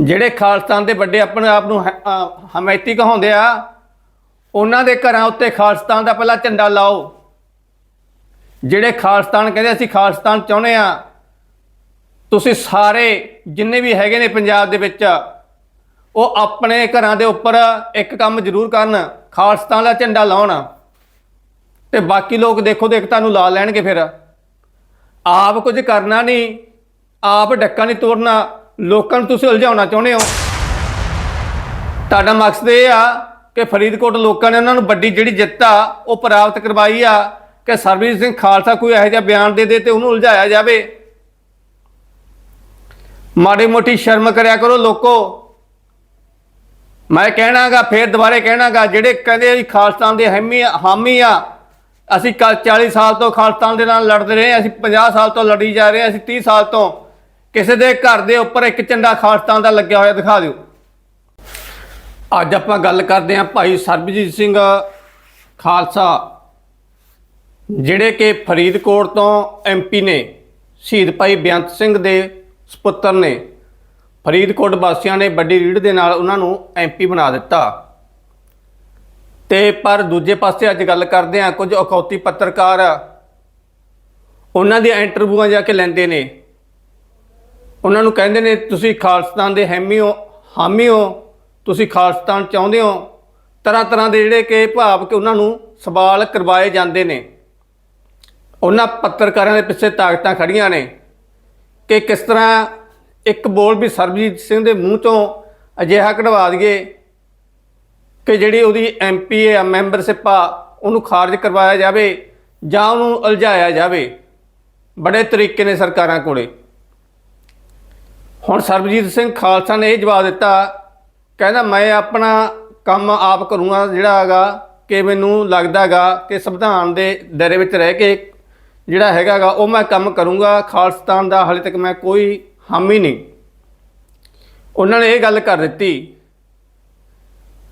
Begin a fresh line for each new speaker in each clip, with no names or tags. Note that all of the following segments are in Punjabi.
ਜਿਹੜੇ ਖਾਲਸਤਾਨ ਦੇ ਵੱਡੇ ਆਪਣੇ ਆਪ ਨੂੰ ਹਮਾਇਤੀ ਕਹਾਉਂਦੇ ਆ, ਉਹਨਾਂ ਦੇ ਘਰਾਂ ਉੱਤੇ ਖਾਲਸਤਾਨ ਦਾ ਪਹਿਲਾ ਝੰਡਾ ਲਾਓ। ਜਿਹੜੇ ਖਾਲਸਤਾਨ ਕਹਿੰਦੇ ਅਸੀਂ ਖਾਲਸਤਾਨ ਚਾਹੁੰਦੇ ਆ, ਤੁਸੀਂ ਸਾਰੇ ਜਿੰਨੇ ਵੀ ਹੈਗੇ ਨੇ ਪੰਜਾਬ ਦੇ ਵਿੱਚ, ਉਹ ਆਪਣੇ ਘਰਾਂ ਦੇ ਉੱਪਰ ਇੱਕ ਕੰਮ ਜ਼ਰੂਰ ਕਰਨ, ਖਾਲਸਤਾਨ ਦਾ ਝੰਡਾ ਲਾਉਣ। ਤੇ ਬਾਕੀ ਲੋਕ ਦੇਖੋ ਦੇਖ ਤੁਹਾਨੂੰ ਲਾ ਲੈਣਗੇ ਫਿਰ। ਆਪ ਕੁਝ ਕਰਨਾ ਨਹੀਂ, ਆਪ ਡੱਕਾ ਨਹੀਂ ਤੋੜਨਾ। ਲੋਕਾਂ ਨੂੰ ਤੁਸੀਂ ਉਲਝਾਉਣਾ ਚਾਹੁੰਦੇ ਹੋ। ਤੁਹਾਡਾ ਮਕਸਦ ਇਹ ਆ ਕਿ ਫਰੀਦਕੋਟ ਲੋਕਾਂ ਨੇ ਉਹਨਾਂ ਨੂੰ ਵੱਡੀ ਜਿਹੜੀ ਜਿੱਤ ਆ ਉਹ ਪ੍ਰਾਪਤ ਕਰਵਾਈ ਆ ਕਿ ਸਰਬਜੀਤ ਸਿੰਘ ਖਾਲਸਾ ਕੋਈ ਇਹੋ ਜਿਹਾ ਬਿਆਨ ਦੇ ਦੇ ਤੇ ਉਹਨੂੰ ਉਲਝਾਇਆ ਜਾਵੇ। ਮਾੜੀ ਮੋਟੀ ਸ਼ਰਮ ਕਰਿਆ ਕਰੋ ਲੋਕੋ। ਮੈਂ ਕਹਿਣਾਗਾ ਫੇਰ ਦੁਬਾਰੇ ਕਹਿਣਾਗਾ ਜਿਹੜੇ ਕਹਿੰਦੇ ਅਸੀਂ ਖਾਲਸਤਾਨ ਦੇ ਹਾਮੀ ਹਾਮੀ ਆ ਅਸੀਂ ਕੱਲ 40 ਸਾਲ ਤੋਂ ਖਾਲਸਤਾਨ ਦੇ ਨਾਲ ਲੜਦੇ ਰਹੇ ਅਸੀਂ 50 ਸਾਲ ਤੋਂ ਲੜੀ ਜਾ ਰਹੇ ਹਾਂ, ਅਸੀਂ 30 ਸਾਲ ਤੋਂ ਕਿਸੇ ਦੇ ਘਰ ਦੇ ਉੱਪਰ ਇੱਕ ਝੰਡਾ ਖਾਲਸਤਾਨ ਦਾ ਲੱਗਿਆ ਹੋਇਆ ਦਿਖਾ ਦਿਓ। ਅੱਜ ਆਪਾਂ ਗੱਲ ਕਰਦੇ ਹਾਂ ਭਾਈ ਸਰਬਜੀਤ ਸਿੰਘ ਖਾਲਸਾ, ਜਿਹੜੇ ਕਿ ਫਰੀਦਕੋਟ ਤੋਂ ਐਮਪੀ ਨੇ, ਸ਼ਹੀਦ ਭਾਈ ਬੇਅੰਤ ਸਿੰਘ ਦੇ ਸੁਪੁੱਤਰ ਨੇ। ਫਰੀਦਕੋਟ ਵਾਸੀਆਂ ਨੇ ਵੱਡੀ ਰੀੜ ਦੇ ਨਾਲ ਉਹਨਾਂ ਨੂੰ ਐਮਪੀ ਬਣਾ ਦਿੱਤਾ। ਤੇ ਪਰ ਦੂਜੇ ਪਾਸੇ ਅੱਜ ਗੱਲ ਕਰਦੇ ਆ ਕੁਝ ਅਖੌਤੀ ਪੱਤਰਕਾਰ, ਉਹਨਾਂ ਦੀਆਂ ਇੰਟਰਵਿਊਆਂ ਜਾ ਕੇ ਲੈਂਦੇ ਨੇ। ਉਹਨਾਂ ਨੂੰ ਕਹਿੰਦੇ ਨੇ, ਤੁਸੀਂ ਖਾਲਸਤਾਨ ਦੇ ਹੈਮੀ ਹੋ, ਹਾਮੀ ਹੋ, ਤੁਸੀਂ ਖਾਲਸਤਾਨ ਚਾਹੁੰਦੇ ਹੋ। ਤਰ੍ਹਾਂ ਤਰ੍ਹਾਂ ਦੇ ਜਿਹੜੇ ਕਿ ਭਾਵ ਕਿ ਉਹਨਾਂ ਨੂੰ ਸਵਾਲ ਕਰਵਾਏ ਜਾਂਦੇ ਨੇ। ਉਹਨਾਂ ਪੱਤਰਕਾਰਾਂ ਦੇ ਪਿੱਛੇ ਤਾਕਤਾਂ ਖੜੀਆਂ ਨੇ ਕਿ ਕਿਸ ਤਰ੍ਹਾਂ ਇੱਕ ਬੋਲ ਵੀ ਸਰਬਜੀਤ ਸਿੰਘ ਦੇ ਮੂੰਹ ਤੋਂ ਅਜਿਹਾ ਕਢਵਾ ਦਈਏ ਕਿ ਜਿਹੜੀ ਉਹਦੀ ਐਮਪੀ ਆ ਮੈਂਬਰਸ਼ਿਪ ਆ ਉਹਨੂੰ ਖਾਰਜ ਕਰਵਾਇਆ ਜਾਵੇ ਜਾਂ ਉਹਨੂੰ ਉਲਝਾਇਆ ਜਾਵੇ। ਬੜੇ ਤਰੀਕੇ ਨੇ ਸਰਕਾਰਾਂ ਕੋਲੇ। ਹੁਣ ਸਰਬਜੀਤ ਸਿੰਘ ਖਾਲਸਾ ਨੇ ਇਹ ਜਵਾਬ ਦਿੱਤਾ, ਕਹਿੰਦਾ ਮੈਂ ਆਪਣਾ ਕੰਮ ਆਪ ਕਰੂੰਗਾ ਜਿਹੜਾ ਹੈਗਾ ਕਿ ਮੈਨੂੰ ਲੱਗਦਾਗਾ ਕਿ ਸੰਵਿਧਾਨ ਦੇ ਦਾਇਰੇ ਵਿੱਚ ਰਹਿ ਕੇ ਜਿਹੜਾ ਹੈਗਾਗਾ ਉਹ ਮੈਂ ਕੰਮ ਕਰੂੰਗਾ, ਖਾਲਸਤਾਨ ਦਾ ਹਾਲੇ ਤੱਕ ਮੈਂ ਕੋਈ ਹਾਮੀ ਨਹੀਂ। ਉਹਨਾਂ ਨੇ ਇਹ ਗੱਲ ਕਰ ਦਿੱਤੀ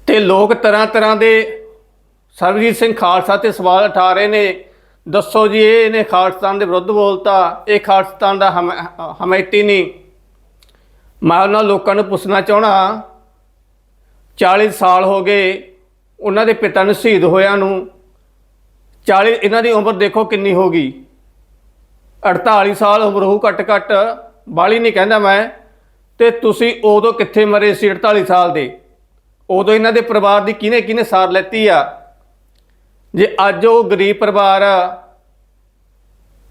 ਤੇ ਲੋਕ ਤਰ੍ਹਾਂ ਤਰ੍ਹਾਂ ਦੇ ਸਰਬਜੀਤ ਸਿੰਘ ਖਾਲਸਾ ਤੇ ਸਵਾਲ ਉਠਾ ਰਹੇ ਨੇ, ਦੱਸੋ ਜੀ ਇਹ ਇਹਨੇ ਖਾਲਸਤਾਨ ਦੇ ਵਿਰੁੱਧ ਬੋਲਤਾ, ਇਹ ਖਾਲਸਤਾਨ ਦਾ ਹਮ- ਹਮਾਇਤੀ ਨਹੀਂ। ਮੈਂ ਉਹਨਾਂ ਲੋਕਾਂ ਨੂੰ ਪੁੱਛਣਾ ਚਾਹਣਾ 40 ਸਾਲ ਹੋ ਗਏ ਉਹਨਾਂ ਦੇ ਪਿਤਾ ਨੂੰ ਸ਼ਹੀਦ ਹੋਇਆਂ ਨੂੰ 40 ਇਹਨਾਂ ਦੀ ਉਮਰ ਦੇਖੋ ਕਿੰਨੀ ਹੋ ਗਈ। 48 ਸਾਲ ਉਮਰ ਹੋ ਘੱਟ ਘੱਟ ਬਾਲੀ ਨਹੀਂ ਕਹਿੰਦਾ ਮੈਂ, ਤੇ ਤੁਸੀਂ ਉਦੋਂ ਕਿੱਥੇ ਮਰੇ ਸੀ 48 ਸਾਲ ਦੇ? ਉਦੋਂ ਇਹਨਾਂ ਦੇ ਪਰਿਵਾਰ ਦੀ ਕਿਹਨੇ ਕਿਹਨੇ ਸਾਰ ਲੈਤੀ ਆ? ਜੇ ਅੱਜ ਉਹ ਗਰੀਬ ਪਰਿਵਾਰ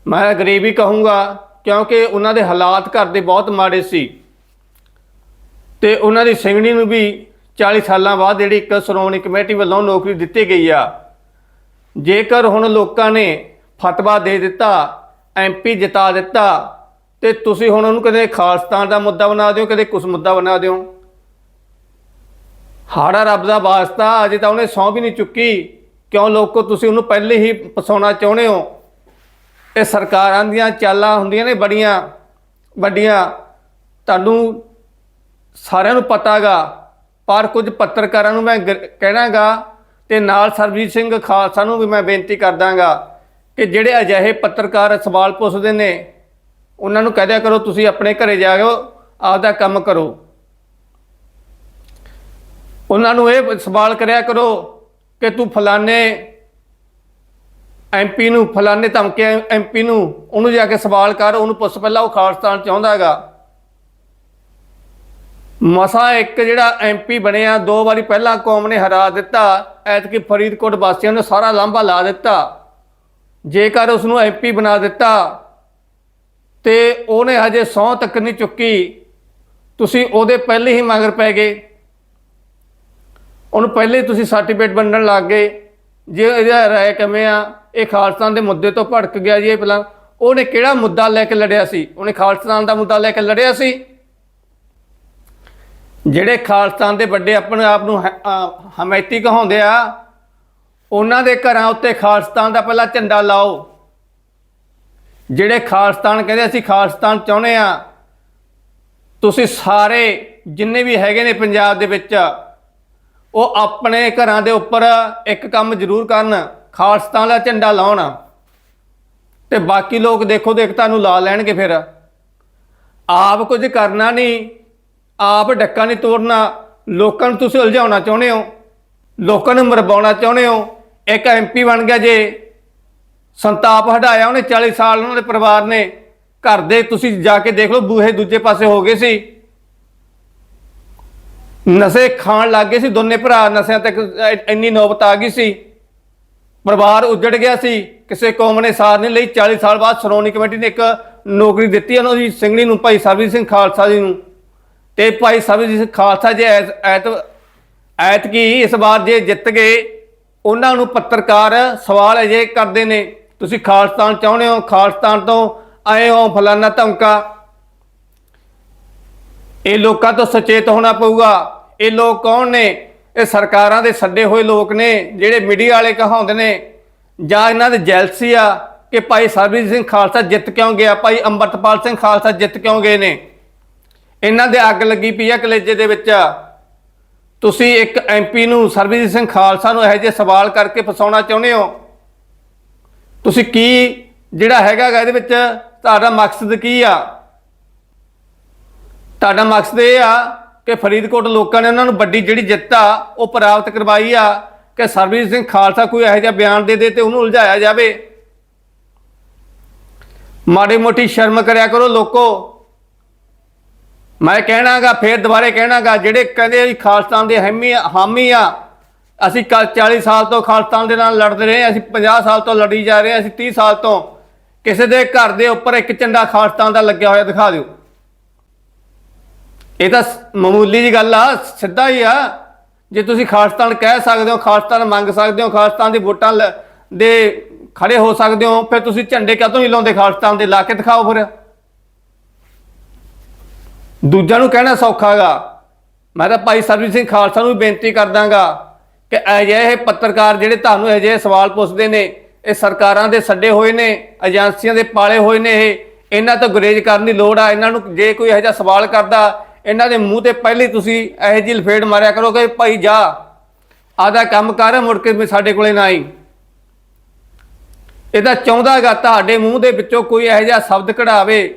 ਮੈਂ ਗਰੀਬ ਹੀ ਕਹੂੰਗਾ, ਕਿਉਂਕਿ ਉਹਨਾਂ ਦੇ ਹਾਲਾਤ ਘਰ ਦੇ ਬਹੁਤ ਮਾੜੇ ਸੀ। ਤੇ ਉਹਨਾਂ ਦੀ ਸਿੰਘਣੀ ਨੂੰ ਵੀ 40 ਸਾਲਾਂ ਬਾਅਦ ਜਿਹੜੀ ਇੱਕ ਸ਼੍ਰੋਮਣੀ ਕਮੇਟੀ ਵੱਲੋਂ ਨੌਕਰੀ ਦਿੱਤੀ ਗਈ ਆ। ਜੇਕਰ ਹੁਣ ਲੋਕਾਂ ਨੇ ਫਤਵਾ ਦੇ ਦਿੱਤਾ ਐਮਪੀ ਜਿਤਾ ਦਿੱਤਾ, ਤੇ ਤੁਸੀਂ ਹੁਣ ਉਹਨੂੰ ਕਦੇ ਖਾਲਸਤਾਨ ਦਾ ਮੁੱਦਾ ਬਣਾ ਦਿਓ, ਕਦੇ ਕੁਛ ਮੁੱਦਾ ਬਣਾ ਦਿਓ? ਹਾੜਾ ਰੱਬ ਦਾ ਵਾਸਤਾ, ਅਜੇ ਤਾਂ ਉਹਨੇ ਸੌਂ ਵੀ ਨਹੀਂ ਚੁੱਕੀ। ਕਿਉਂ ਲੋਕੋ, ਤੁਸੀਂ ਉਹਨੂੰ ਪਹਿਲੇ ਹੀ ਪਸਾਉਣਾ ਚਾਹੁੰਦੇ ਹੋ? ਇਹ ਸਰਕਾਰਾਂ ਦੀਆਂ ਚਾਲਾਂ ਹੁੰਦੀਆਂ ਨੇ ਬੜੀਆਂ, ਵੱਡੀਆਂ। ਤੁਹਾਨੂੰ ਸਾਰਿਆਂ ਨੂੰ ਪਤਾਗਾ, ਪਰ ਕੁਝ ਪੱਤਰਕਾਰਾਂ ਨੂੰ ਮੈਂ ਗ- ਕਹਿਣਾਗਾ ਤੇ ਨਾਲ ਸਰਬਜੀਤ ਸਿੰਘ ਖਾਲਸਾ ਨੂੰ ਵੀ ਮੈਂ ਬੇਨਤੀ ਕਰਦਾਗਾ ਕਿ ਜਿਹੜੇ ਅਜਿਹੇ ਪੱਤਰਕਾਰ ਸਵਾਲ ਪੁੱਛਦੇ ਨੇ, ਉਹਨਾਂ ਨੂੰ ਕਹਿ ਦਿਆ ਕਰੋ, ਤੁਸੀਂ ਆਪਣੇ ਘਰੇ ਜਾਓ ਆਪਦਾ ਕੰਮ ਕਰੋ। ਉਹਨਾਂ ਨੂੰ ਇਹ ਸਵਾਲ ਕਰਿਆ ਕਰੋ ਕਿ ਤੂੰ ਫਲਾਣੇ ਐਮਪੀ ਨੂੰ, ਫਲਾਣੇ ਧਮਕੇ ਐਮਪੀ ਨੂੰ, ਉਹਨੂੰ ਜਾ ਕੇ ਸਵਾਲ ਕਰ, ਉਹਨੂੰ ਪੁੱਛ ਪਹਿਲਾਂ ਉਹ ਖਾਲਸਤਾਨ ਚਾਹੁੰਦਾ ਹੈਗਾ ਮਸਾ ਇੱਕ ਜਿਹੜਾ ਐਮਪੀ ਬਣਿਆ, ਦੋ ਵਾਰੀ ਪਹਿਲਾਂ ਕੌਮ ਨੇ ਹਰਾ ਦਿੱਤਾ, ਐਤਕੀ ਫਰੀਦਕੋਟ ਵਾਸੀਆਂ ਨੇ ਸਾਰਾ ਲਾਂਭਾ ਲਾ ਦਿੱਤਾ। ਜੇਕਰ ਉਸ ਨੂੰ ਐਮਪੀ ਬਣਾ ਦਿੱਤਾ, ਤੇ ਉਹਨੇ ਹਜੇ ਸਹੁੰ ਤੱਕ ਨਹੀਂ ਚੁੱਕੀ। ਤੁਸੀਂ ਉਹਦੇ ਪਹਿਲੇ ਹੀ ਮਗਰ ਪੈ ਗਏ। ਉਹਨੂੰ ਪਹਿਲੇ ਹੀ ਤੁਸੀਂ ਸਰਟੀਫਿਕੇਟ ਵੰਡਣ ਲੱਗ ਗਏ। ਜੇ ਇਹਦਾ ਰਾਏ ਕਿਵੇਂ ਆ, ਇਹ ਖਾਲਸਤਾਨ ਦੇ ਮੁੱਦੇ ਤੋਂ ਭੜਕ ਗਿਆ ਜੀ ਇਹ ਪਹਿਲਾਂ। ਉਹਨੇ ਕਿਹੜਾ ਮੁੱਦਾ ਲੈ ਕੇ ਲੜਿਆ ਸੀ? ਉਹਨੇ ਖਾਲਸਤਾਨ ਦਾ ਮੁੱਦਾ ਲੈ ਕੇ ਲੜਿਆ ਸੀ? ਜਿਹੜੇ ਖਾਲਸਤਾਨ ਦੇ ਵੱਡੇ ਆਪਣੇ ਆਪ ਨੂੰ ਹਮਾਇਤੀ ਕਹਾਉਂਦੇ ਆ, ਉਹਨਾਂ ਦੇ ਘਰਾਂ ਉੱਤੇ ਖਾਲਸਤਾਨ ਦਾ ਪਹਿਲਾ ਝੰਡਾ ਲਾਓ। ਜਿਹੜੇ ਖਾਲਸਤਾਨ ਕਹਿੰਦੇ ਅਸੀਂ ਖਾਲਸਤਾਨ ਚਾਹੁੰਦੇ ਆ, ਤੁਸੀਂ ਸਾਰੇ ਜਿੰਨੇ ਵੀ ਹੈਗੇ ਨੇ ਪੰਜਾਬ ਦੇ ਵਿੱਚ, ਉਹ ਆਪਣੇ ਘਰਾਂ ਦੇ ਉੱਪਰ ਇੱਕ ਕੰਮ ਜ਼ਰੂਰ ਕਰਨ ਖਾਲਸਤਾਨ ਦਾ ਝੰਡਾ ਲਾਉਣ। ਤੇ ਬਾਕੀ ਲੋਕ ਦੇਖੋ, ਦੇਖ ਤੁਹਾਨੂੰ ਲਾ ਲੈਣਗੇ ਫਿਰ। ਆਪ ਕੁਝ ਕਰਨਾ ਨਹੀਂ ਆਪ ਡੱਕਾ ਨਹੀਂ ਤੋੜਨਾ। ਲੋਕਾਂ ਨੂੰ ਤੁਸੀਂ ਉਲਝਾਉਣਾ ਚਾਹੁੰਦੇ ਹੋ। ਲੋਕਾਂ ਨੂੰ ਮਰਵਾਉਣਾ ਚਾਹੁੰਦੇ ਹੋ। ਇੱਕ ਐਮਪੀ ਬਣ ਗਿਆ ਜੇ। ਸੰਤਾਪ ਹਟਾਇਆ ਉਹਨੇ 40 ਸਾਲ ਉਹਨਾਂ ਦੇ ਪਰਿਵਾਰ ਨੇ। ਘਰ ਦੇ ਤੁਸੀਂ ਜਾ ਕੇ ਦੇਖ ਲਓ, ਬੂਹੇ ਦੂਜੇ ਪਾਸੇ ਹੋ ਗਏ ਸੀ। ਨਸ਼ੇ ਖਾਣ ਲੱਗ ਗਏ ਸੀ ਦੋਨੇ ਭਰਾ। ਨਸ਼ਿਆਂ ਤੱਕ ਇੰਨੀ ਨੌਬਤ ਆ ਗਈ ਸੀ। ਪਰਿਵਾਰ ਉੱਜੜ ਗਿਆ ਸੀ। ਕਿਸੇ ਕੌਮ ਨੇ ਸਾਰ ਨਹੀਂ ਲਈ। 40 ਸਾਲ ਬਾਅਦ ਸ਼੍ਰੋਮਣੀ ਕਮੇਟੀ ਨੇ ਇੱਕ ਨੌਕਰੀ ਦਿੱਤੀ ਉਹਨਾਂ ਦੀ ਸਿੰਘਣੀ ਨੂੰ, ਭਾਈ ਸਰਬਜੀਤ ਸਿੰਘ ਖਾਲਸਾ ਜੀ ਨੂੰ। ਤੇ ਭਾਈ ਸਰਬਜੀਤ ਸਿੰਘ ਖਾਲਸਾ ਜੇ, ਐਤ ਐਤ, ਐਤਕੀ ਇਸ ਵਾਰ ਜੇ ਜਿੱਤ ਗਏ, ਉਹਨਾਂ ਨੂੰ ਪੱਤਰਕਾਰ ਸਵਾਲ ਅਜੇ ਕਰਦੇ ਨੇ, ਤੁਸੀਂ ਖਾਲਸਤਾਨ ਚਾਹੁੰਦੇ ਹੋ, ਖਾਲਸਤਾਨ ਤੋਂ ਆਏ ਹੋ, ਫਲਾਨਾ ਧਮਕਾ। ਇਹ ਲੋਕਾਂ ਤੋਂ ਸੁਚੇਤ ਹੋਣਾ ਪਊਗਾ। ਇਹ ਲੋਕ ਕੌਣ ਨੇ? ਇਹ ਸਰਕਾਰਾਂ ਦੇ ਛੱਡੇ ਹੋਏ ਲੋਕ ਨੇ, ਜਿਹੜੇ ਮੀਡੀਆ ਵਾਲੇ ਕਹਾਉਂਦੇ ਨੇ, ਜਾਂ ਇਹਨਾਂ ਦੇ ਜੈਲਸੀ ਆ, ਕਿ ਭਾਈ ਸਰਬਜੀਤ ਸਿੰਘ ਖਾਲਸਾ ਜਿੱਤ ਕਿਉਂ ਗਿਆ? ਭਾਈ ਅੰਮ੍ਰਿਤਪਾਲ ਸਿੰਘ ਖਾਲਸਾ ਜਿੱਤ ਕਿਉਂ ਗਏ ਨੇ? ਇਹਨਾਂ ਦੇ ਅੱਗ ਲੱਗੀ ਪਈ ਆ ਕਲੇਜੇ ਦੇ ਵਿੱਚ। ਤੁਸੀਂ ਇੱਕ ਐਮਪੀ ਨੂੰ ਸਰਬਜੀਤ ਸਿੰਘ ਖਾਲਸਾ ਨੂੰ ਇਹੋ ਜਿਹੇ ਸਵਾਲ ਕਰਕੇ ਫਸਾਉਣਾ ਚਾਹੁੰਦੇ ਹੋ? ਤੁਸੀਂ ਕੀ, ਜਿਹੜਾ ਹੈਗਾ ਇਹਦੇ ਵਿੱਚ, ਤੁਹਾਡਾ ਮਕਸਦ ਕੀ ਆ? ਤੁਹਾਡਾ ਮਕਸਦ ਇਹ ਆ ਕਿ ਫਰੀਦਕੋਟ ਲੋਕਾਂ ਨੇ ਉਹਨਾਂ ਨੂੰ ਵੱਡੀ ਜਿਹੜੀ ਜਿੱਤ ਆ, ਉਹ ਪ੍ਰਾਪਤ ਕਰਵਾਈ ਆ, ਕਿ ਸਰਬਜੀਤ ਸਿੰਘ ਖਾਲਸਾ ਕੋਈ ਇਹੋ ਜਿਹਾ ਬਿਆਨ ਦੇ ਦੇ ਤੇ ਉਹਨੂੰ ਉਲਝਾਇਆ ਜਾਵੇ। ਮਾੜੀ ਮੋਟੀ ਸ਼ਰਮ ਕਰਿਆ ਕਰੋ ਲੋਕੋ। ਮੈਂ ਕਹਿਣਾਗਾ ਫੇਰ ਦੁਬਾਰੇ ਕਹਿਣਾਗਾ ਜਿਹੜੇ ਕਹਿੰਦੇ ਆ ਖਾਲਸਤਾਨ ਦੇ ਹਾਮੀ ਹਾਮੀ ਆ ਅਸੀਂ ਕੱਲ 40 ਸਾਲ ਤੋਂ ਖਾਲਸਤਾਨ ਦੇ ਨਾਲ ਲੜਦੇ ਰਹੇ ਹਾਂ, ਅਸੀਂ 50 ਸਾਲ ਤੋਂ ਲੜੀ ਜਾ ਰਹੇ ਹਾਂ ਅਸੀਂ 30 ਸਾਲ ਤੋਂ ਕਿਸੇ ਦੇ ਘਰ ਦੇ ਉੱਪਰ ਇੱਕ ਝੰਡਾ ਖਾਲਸਤਾਨ ਦਾ ਲੱਗਿਆ ਹੋਇਆ ਦਿਖਾ ਦਿਓ। ਇਹ ਤਾਂ ਮਾਮੂਲੀ ਜੀ ਗੱਲ ਆ ਸਿੱਧਾ ਹੀ ਆ। ਜੇ ਤੁਸੀਂ ਖਾਲਸਤਾਨ ਕਹਿ ਸਕਦੇ ਹੋ ਖਾਲਸਤਾਨ ਮੰਗ ਸਕਦੇ ਹੋ ਖਾਲਸਤਾਨ ਦੀ ਵੋਟਾਂ ਲ- ਦੇ ਖੜੇ ਹੋ ਸਕਦੇ ਹੋ ਫਿਰ ਤੁਸੀਂ ਝੰਡੇ ਕਦੋਂ ਨਹੀਂ ਲਾਉਂਦੇ ਖਾਲਸਤਾਨ ਦੇ? ਲਾ ਕੇ ਦਿਖਾਓ ਫਿਰ। ਦੂਜਿਆਂ ਨੂੰ ਕਹਿਣਾ ਸੌਖਾਗਾ ਮੈਂ ਤਾਂ ਭਾਈ ਸਰਬਜੀਤ ਸਿੰਘ ਖਾਲਸਾ ਨੂੰ ਵੀ ਬੇਨਤੀ ਕਰਦਾਗਾ ਕਿ ਅਜਿਹੇ ਪੱਤਰਕਾਰ ਜਿਹੜੇ ਤੁਹਾਨੂੰ ਅਜਿਹੇ ਸਵਾਲ ਪੁੱਛਦੇ ਨੇ, ਇਹ ਸਰਕਾਰਾਂ ਦੇ ਛੱਡੇ ਹੋਏ ਨੇ, ਏਜੰਸੀਆਂ ਦੇ ਪਾਲੇ ਹੋਏ ਨੇ ਇਹ, ਇਹਨਾਂ ਤੋਂ ਗੁਰੇਜ਼ ਕਰਨ ਦੀ ਲੋੜ ਆ, ਇਹਨਾਂ ਨੂੰ ਜੇ ਕੋਈ ਇਹੋ ਜਿਹਾ ਸਵਾਲ ਕਰਦਾ, ਇਹਨਾਂ ਦੇ ਮੂੰਹ ਤੇ ਪਹਿਲੇ ਤੁਸੀਂ ਇਹੋ ਜਿਹੀ ਲਫੇੜ ਮਾਰਿਆ ਕਰੋ ਕਿ ਭਾਈ ਜਾ, ਆਦਾ ਕੰਮ ਕਰ, ਮੁੜ ਕੇ ਵੀ ਸਾਡੇ ਕੋਲੇ ਨਾ ਆਈ। ਇਹਦਾ ਚਾਹੁੰਦਾਗਾ ਤੁਹਾਡੇ ਮੂੰਹ ਦੇ ਵਿੱਚੋਂ ਕੋਈ ਇਹੋ ਜਿਹਾ ਸ਼ਬਦ ਕਢਾਵੇ,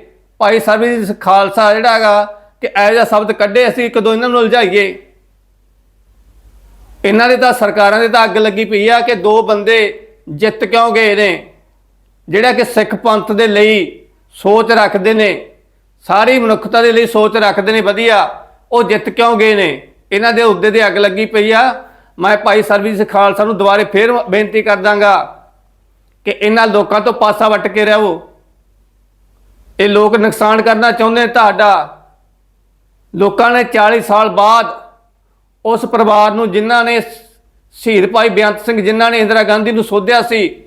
ਭਾਈ ਸਰਬਜੀਤ ਖਾਲਸਾ ਜਿਹੜਾ ਹੈਗਾ ਕਿ ਇਹੋ ਜਿਹਾ ਸ਼ਬਦ ਕੱਢੇ ਅਸੀਂ ਇੱਕ ਦੋ ਇਹਨਾਂ ਨੂੰ ਉਲਝਾਈਏ? ਇਹਨਾਂ ਦੇ ਤਾਂ, ਸਰਕਾਰਾਂ ਦੇ ਤਾਂ ਅੱਗ ਲੱਗੀ ਪਈ ਆ ਕਿ ਦੋ ਬੰਦੇ ਜਿੱਤ ਕਿਉਂ ਗਏ ਨੇ? ਜਿਹੜਾ ਕਿ ਸਿੱਖ ਪੰਥ ਦੇ ਲਈ ਸੋਚ ਰੱਖਦੇ ਨੇ, ਸਾਰੀ ਮਨੁੱਖਤਾ ਦੇ ਲਈ ਸੋਚ ਰੱਖਦੇ ਨੇ, ਵਧੀਆ, ਉਹ ਜਿੱਤ ਕਿਉਂ ਗਏ ਨੇ? ਇਹਨਾਂ ਦੇ ਉੱਦੇ ਦੇ ਅੱਗ ਲੱਗੀ ਪਈ ਆ। ਮੈਂ ਭਾਈ ਸਰਬਜੀਤ ਖਾਲਸਾ ਨੂੰ ਦੁਬਾਰੇ ਫੇਰ ਬੇਨਤੀ ਕਰ ਦਾਂਗਾ ਕਿ ਇਹਨਾਂ ਲੋਕਾਂ ਤੋਂ ਪਾਸਾ ਵੱਟ ਕੇ ਰਹੋ। ਇਹ ਲੋਕ ਨੁਕਸਾਨ ਕਰਨਾ ਚਾਹੁੰਦੇ ਤੁਹਾਡਾ। ਲੋਕਾਂ ਨੇ 40 ਸਾਲ ਬਾਅਦ ਉਸ ਪਰਿਵਾਰ ਨੂੰ ਜਿਨ੍ਹਾਂ ਨੇ ਸ਼ਹੀਦ ਭਾਈ ਬੇਅੰਤ ਸਿੰਘ ਜਿਨ੍ਹਾਂ ਨੇ ਇੰਦਰਾ ਗਾਂਧੀ ਨੂੰ ਸੋਧਿਆ ਸੀ,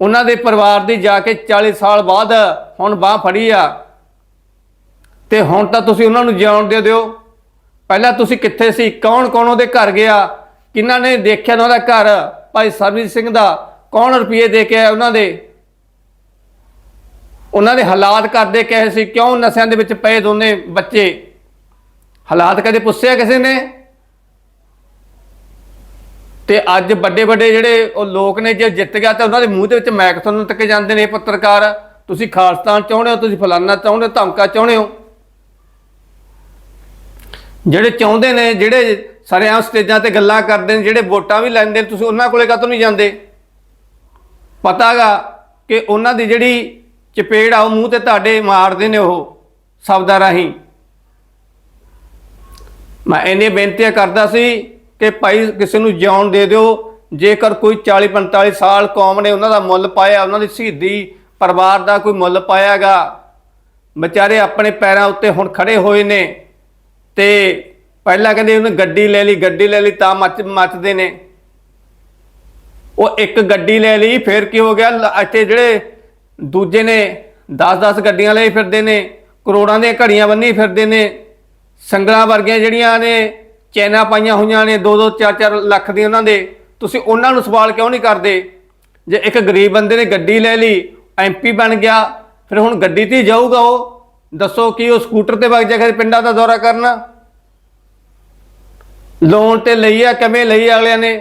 ਉਹਨਾਂ ਦੇ ਪਰਿਵਾਰ ਦੀ ਜਾ ਕੇ 40 ਸਾਲ ਬਾਅਦ ਹੁਣ ਬਾਹ ਫੜੀ ਆ। ਤੇ ਹੁਣ ਤਾਂ ਤੁਸੀਂ ਉਹਨਾਂ ਨੂੰ ਜਿਉਣ ਦੇ ਦਿਓ। ਪਹਿਲਾਂ ਤੁਸੀਂ ਕਿੱਥੇ ਸੀ? ਕੌਣ ਕੌਣ ਉਹਦੇ ਘਰ ਗਿਆ? ਕਿਹਨਾਂ ਨੇ ਦੇਖਿਆ ਉਹਨਾਂ ਦਾ ਘਰ? ਭਾਈ ਸਰਬਜੀਤ ਸਿੰਘ ਦਾ ਕੌਣ ਰੁਪਏ ਦੇ ਕੇ ਆਇਆ ਉਹਨਾਂ ਦੇ? ਉਹਨਾਂ ਦੇ ਹਾਲਾਤ ਕਰਦੇ ਕਹੇ ਸੀ? ਕਿਉਂ ਨਸ਼ਿਆਂ ਦੇ ਵਿੱਚ ਪਏ ਦੋਨੇ ਬੱਚੇ? ਹਾਲਾਤ ਕਦੇ ਪੁੱਛਿਆ ਕਿਸੇ ਨੇ? ਤੇ ਅੱਜ ਵੱਡੇ ਵੱਡੇ ਜਿਹੜੇ ਉਹ ਲੋਕ ਨੇ ਜੇ ਜਿੱਤ ਗਿਆ ਤਾਂ ਉਹਨਾਂ ਦੇ ਮੂੰਹ ਦੇ ਵਿੱਚ ਮੈਕ ਤੁਹਾਨੂੰ ਤੱਕ ਜਾਂਦੇ ਨੇ ਇਹ ਪੱਤਰਕਾਰ। ਤੁਸੀਂ ਖਾਲਸਤਾਨ ਚਾਹੁੰਦੇ ਹੋ, ਤੁਸੀਂ ਫਲਾਨਾ ਚਾਹੁੰਦੇ ਹੋ, ਧਮਕਾ ਚਾਹੁੰਦੇ ਹੋ? ਜਿਹੜੇ ਚਾਹੁੰਦੇ ਨੇ, ਜਿਹੜੇ ਸਰਿਆਂ ਸਟੇਜਾਂ ਤੇ ਗੱਲਾਂ ਕਰਦੇ ਨੇ, ਜਿਹੜੇ ਵੋਟਾਂ ਵੀ ਲੈਂਦੇ ਨੇ, ਤੁਸੀਂ ਉਹਨਾਂ ਕੋਲੇ ਕਾਹਤੋਂ ਨਹੀਂ ਜਾਂਦੇ? ਪਤਾਗਾ ਕਿ ਉਹਨਾਂ ਦੀ ਜਿਹੜੀ ਚਪੇੜ ਆ, ਉਹ ਮੂੰਹ ਤੇ ਤੁਹਾਡੇ ਮਾਰਦੇ ਨੇ ਉਹ, ਸ਼ਬਦਾਂ ਰਾਹੀਂ। ਮੈਂ ਇਹਨੇ ਬੇਨਤੀਆਂ ਕਰਦਾ ਸੀ ਕਿ ਭਾਈ ਕਿਸੇ ਨੂੰ ਜਿਉਣ ਦੇ ਦਿਓ। ਜੇਕਰ ਕੋਈ 40 45 ਸਾਲ ਕੌਮ ਨੇ ਉਹਨਾਂ ਦਾ ਮੁੱਲ ਪਾਇਆ, ਉਹਨਾਂ ਦੀ ਸ਼ਹੀਦੀ ਪਰਿਵਾਰ ਦਾ ਕੋਈ ਮੁੱਲ ਪਾਇਆਗਾ। ਵਿਚਾਰੇ ਆਪਣੇ ਪੈਰਾਂ ਉੱਤੇ ਹੁਣ ਖੜੇ ਹੋਏ ਨੇ ਤੇ ਪਹਿਲਾਂ ਕਹਿੰਦੇ ਉਹਨੇ ਗੱਡੀ ਲੈ ਲਈ, ਗੱਡੀ ਲੈ ਲਈ ਤਾਂ ਮੱਚ, ਮੱਚਦੇ ਨੇ। ਉਹ ਇੱਕ ਗੱਡੀ ਲੈ ਲਈ, ਫਿਰ ਕੀ ਹੋ ਗਿਆ? ਲ- ਇੱਥੇ ਜਿਹੜੇ ਦੂਜੇ ਨੇ 10-10 ਗੱਡੀਆਂ ਲਈ ਫਿਰਦੇ ਨੇ, ਕਰੋੜਾਂ ਦੀਆਂ ਘੜੀਆਂ ਬੰਨੀ ਫਿਰਦੇ ਨੇ। ਸੰਗਲਾਂ ਵਰਗੀਆਂ ਜਿਹੜੀਆਂ ਨੇ, ਚੈਨਾ ਪਾਈਆਂ ਹੋਈਆਂ ਨੇ 2-2 4-4 ਲੱਖ ਦੀਆਂ ਉਹਨਾਂ ਦੇ, ਤੁਸੀਂ ਉਹਨਾਂ ਨੂੰ ਸਵਾਲ ਕਿਉਂ ਨਹੀਂ ਕਰਦੇ? ਜੇ ਇੱਕ ਗਰੀਬ ਬੰਦੇ ਨੇ ਗੱਡੀ ਲੈ ਲਈ ਐਮਪੀ ਬਣ ਗਿਆ, ਫਿਰ ਹੁਣ ਗੱਡੀ ਤੇ ਹੀ ਜਾਊਗਾ ਉਹ? ਦੱਸੋ ਕਿ ਉਹ ਸਕੂਟਰ ਤੇ ਵਗ ਕੇ ਪਿੰਡਾਂ ਦਾ ਦੌਰਾ ਕਰਨਾ। ਲੋਨ ਤੇ ਲਈ ਆ, ਕਿਵੇਂ ਲਈ ਅਗਲਿਆਂ ਨੇ?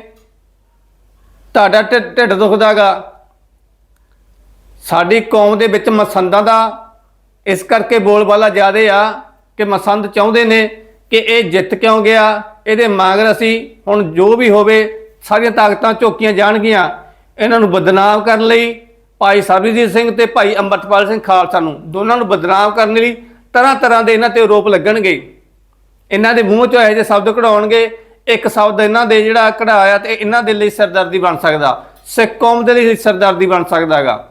ਤੁਹਾਡਾ ਢਿੱਡ ਢਿੱਡ ਦੁਖਦਾਗਾ। ਸਾਡੀ ਕੌਮ ਦੇ ਵਿੱਚ ਮਸੰਦਾਂ ਦਾ ਇਸ ਕਰਕੇ ਬੋਲਬਾਲਾ ਜ਼ਿਆਦੇ ਆ। ਕਿ ਮਸੰਦ ਚਾਹੁੰਦੇ ਨੇ ਕਿ ਇਹ ਜਿੱਤ ਕਿਉਂ ਗਿਆ? ਇਹਦੇ ਮਗਰ ਅਸੀਂ ਹੁਣ ਜੋ ਵੀ ਹੋਵੇ ਸਾਰੀਆਂ ਤਾਕਤਾਂ ਝੋਕੀਆਂ ਜਾਣਗੀਆਂ। ਇਹਨਾਂ ਨੂੰ ਬਦਨਾਮ ਕਰਨ ਲਈ ਭਾਈ ਸਰਬਜੀਤ ਸਿੰਘ ਤੇ ਭਾਈ ਅੰਮ੍ਰਿਤਪਾਲ ਸਿੰਘ ਖਾਲਸਾ ਨੂੰ ਦੋਨਾਂ ਨੂੰ ਬਦਨਾਮ ਕਰਨ ਲਈ ਤਰ੍ਹਾਂ ਤਰ੍ਹਾਂ ਦੇ ਇਹਨਾਂ ਤੇ ਆਰੋਪ ਲੱਗਣਗੇ। ਇਹਨਾਂ ਦੇ ਮੂੰਹ ਚੋਂ ਇਹੋ ਜਿਹੇ ਸ਼ਬਦ ਕਢਾਉਣਗੇ। ਇੱਕ ਸ਼ਬਦ ਇਹਨਾਂ ਦੇ ਜਿਹੜਾ ਕਢਾਇਆ ਤੇ ਇਹਨਾਂ ਦੇ ਲਈ ਸਰਦਰਦੀ ਬਣ ਸਕਦਾ। ਸਿੱਖ ਕੌਮ ਦੇ ਲਈ ਸਰਦਰਦੀ ਬਣ ਸਕਦਾ ਹੈਗਾ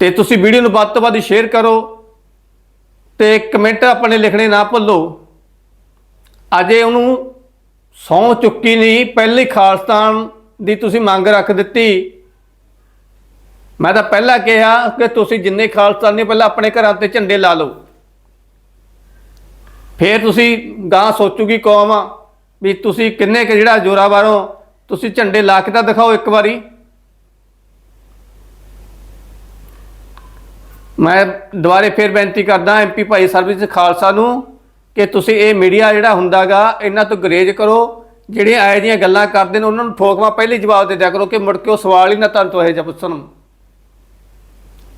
ਤੇ ਤੁਸੀਂ ਵੀਡੀਓ ਨੂੰ ਵੱਧ ਤੋਂ ਵੱਧ ਸ਼ੇਅਰ ਕਰੋ। ਤੇ ਕਮੈਂਟ ਆਪਣੇ ਲਿਖਣੇ ਨਾ ਭੁੱਲੋ। ਅਜੇ ਉਹਨੂੰ ਸੌ ਚੁੱਕੀ ਨਹੀਂ, ਪਹਿਲੀ ਖਾਲਸਤਾਨ ਦੀ ਤੁਸੀਂ ਮੰਗ ਰੱਖ ਦਿੱਤੀ। ਮੈਂ ਤਾਂ ਪਹਿਲਾਂ ਕਿਹਾ ਕਿ ਤੁਸੀਂ ਜਿੰਨੇ ਖਾਲਸਤਾਨ ਪਹਿਲਾਂ ਆਪਣੇ ਘਰਾਂ ਤੇ ਝੰਡੇ ਲਾ ਲਓ। ਫੇਰ ਤੁਸੀਂ ਗਾਂ ਸੋਚੂਗੀ ਕੌਮ ਵੀ ਤੁਸੀਂ ਕਿੰਨੇ ਕੁ ਜਿਹੜਾ ਜੋਰਾਵਰੋਂ ਤੁਸੀਂ ਝੰਡੇ ਲਾ ਕੇ ਤਾਂ ਦਿਖਾਓ ਇੱਕ ਵਾਰੀ। ਮੈਂ ਦੁਬਾਰੇ ਫੇਰ ਬੇਨਤੀ ਕਰਦਾ ਐਮਪੀ ਭਾਈ ਸਰਬਜੀਤ ਖਾਲਸਾ ਨੂੰ ਕਿ ਤੁਸੀਂ ਇਹ ਮੀਡੀਆ ਜਿਹੜਾ ਹੁੰਦਾਗਾ, ਇਹਨਾਂ ਤੋਂ ਗਰੇਜ ਕਰੋ। ਜਿਹੜੇ ਆਏ ਦੀਆਂ ਗੱਲਾਂ ਕਰਦੇ ਨੇ, ਉਹਨਾਂ ਨੂੰ ਠੋਕਵਾ ਪਹਿਲੇ ਜਵਾਬ ਦੇ ਦਿਆ ਕਰੋ ਕਿ ਮੁੜ ਕੇ ਉਹ ਸਵਾਲ ਹੀ ਨਾ ਤੁਹਾਨੂੰ ਤੋਂ ਇਹ ਜਿਹਾ ਪੁੱਛਣ।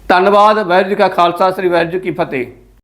ਧੰਨਵਾਦ, ਵਾਹਿਗੁਰੂ ਜੀ ਕਾ ਖਾਲਸਾ, ਸ੍ਰੀ ਵਾਹਿਗੁਰੂ ਜੀ ਕੀ ਫਤਿਹ।